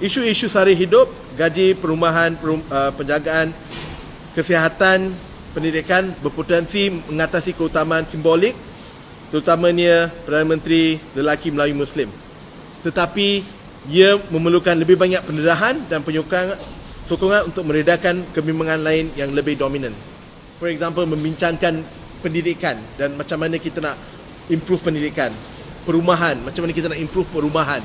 Isu-isu sari hidup, gaji, perumahan, perum, uh, penjagaan, kesihatan, pendidikan berpotensi mengatasi keutamaan simbolik terutamanya Perdana Menteri lelaki Melayu Muslim. Tetapi ia memerlukan lebih banyak pendarahan dan penyokong sokongan untuk meredakan kebimbangan lain yang lebih dominan. For example, membincangkan pendidikan dan macam mana kita nak improve pendidikan. Perumahan, macam mana kita nak improve perumahan.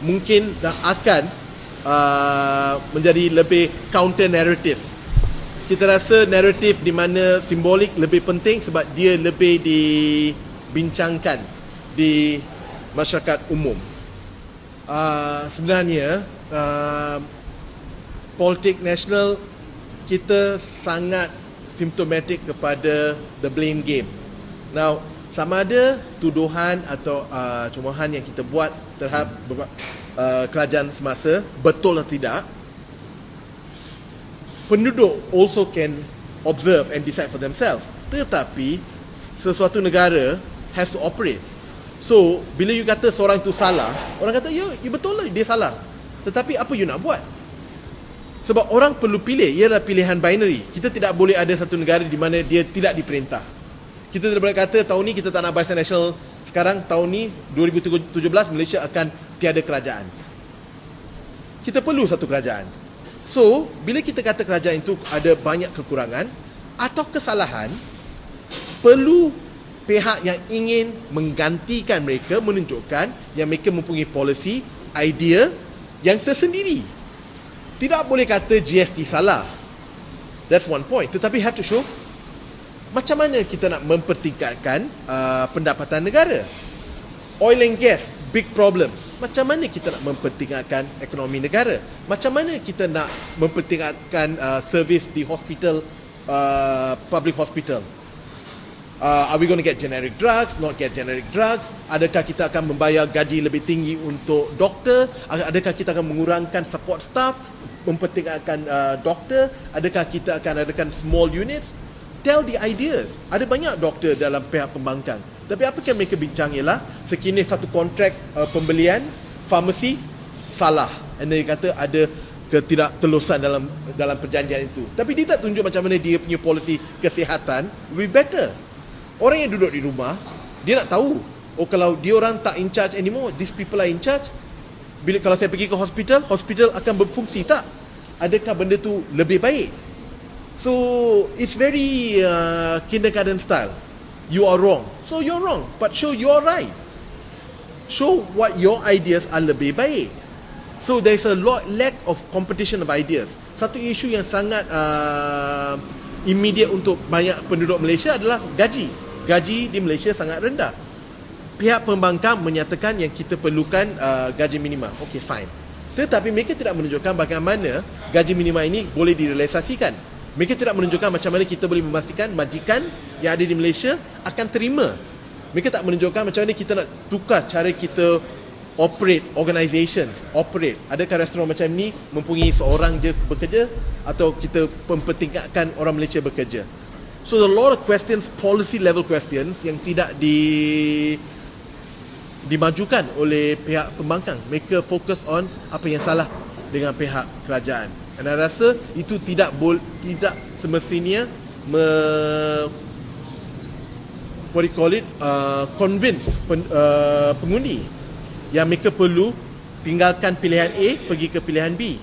Mungkin dan akan uh, menjadi lebih counter narrative. Kita rasa naratif di mana simbolik lebih penting sebab dia lebih dibincangkan di masyarakat umum. Uh, sebenarnya uh, politik nasional kita sangat simptomatik kepada the blame game. Now, sama ada tuduhan atau uh, cumuhan yang kita buat terhadap uh, kerajaan semasa betul atau tidak, penduduk also can observe and decide for themselves. Tetapi sesuatu negara has to operate. So, bila you kata seorang itu salah, orang kata, ya, you betul lah, dia salah. Tetapi apa you nak buat? Sebab orang perlu pilih, ia adalah pilihan binary. Kita tidak boleh ada satu negara di mana dia tidak diperintah. Kita boleh kata tahun ni kita tak nak barisan nasional. Sekarang tahun ni 2017 Malaysia akan tiada kerajaan. Kita perlu satu kerajaan. So, bila kita kata kerajaan itu ada banyak kekurangan atau kesalahan, perlu pihak yang ingin menggantikan mereka menunjukkan yang mereka mempunyai polisi, idea yang tersendiri. Tidak boleh kata GST salah. That's one point. Tetapi have to show macam mana kita nak mempertingkatkan uh, pendapatan negara. Oil and gas, big problem. Macam mana kita nak mempertingkatkan ekonomi negara? Macam mana kita nak mempertingkatkan uh, servis di hospital uh, public hospital? Uh, are we going to get generic drugs not get generic drugs? Adakah kita akan membayar gaji lebih tinggi untuk doktor? Adakah kita akan mengurangkan support staff mempertingkatkan uh, doktor? Adakah kita akan adakan small units tell the ideas ada banyak doktor dalam pihak pembangkang tapi apa yang mereka bincang ialah sekini satu kontrak uh, pembelian farmasi salah. And then dia kata ada ketidaktelusan dalam dalam perjanjian itu. Tapi dia tak tunjuk macam mana dia punya polisi kesihatan be better. Orang yang duduk di rumah, dia nak tahu. Oh kalau dia orang tak in charge anymore, these people are in charge. Bila kalau saya pergi ke hospital, hospital akan berfungsi tak? Adakah benda tu lebih baik? So it's very uh, kindergarten style. You are wrong. So you're wrong, but show you're right. Show what your ideas are lebih baik. So there's a lot lack of competition of ideas. Satu isu yang sangat uh, immediate untuk banyak penduduk Malaysia adalah gaji. Gaji di Malaysia sangat rendah. Pihak pembangkang menyatakan yang kita perlukan uh, gaji minima. Okay, fine. Tetapi mereka tidak menunjukkan bagaimana gaji minima ini boleh direalisasikan. Mereka tidak menunjukkan macam mana kita boleh memastikan majikan yang ada di Malaysia akan terima. Mereka tak menunjukkan macam mana kita nak tukar cara kita operate organizations, operate. Adakah restoran macam ni mempunyai seorang je bekerja atau kita mempertingkatkan orang Malaysia bekerja. So a lot of questions, policy level questions yang tidak di dimajukan oleh pihak pembangkang. Mereka fokus on apa yang salah dengan pihak kerajaan. Saya rasa itu tidak bol, tidak semestinya me, what you call it? Uh, convince pen, uh, pengundi yang mereka perlu tinggalkan pilihan A pergi ke pilihan B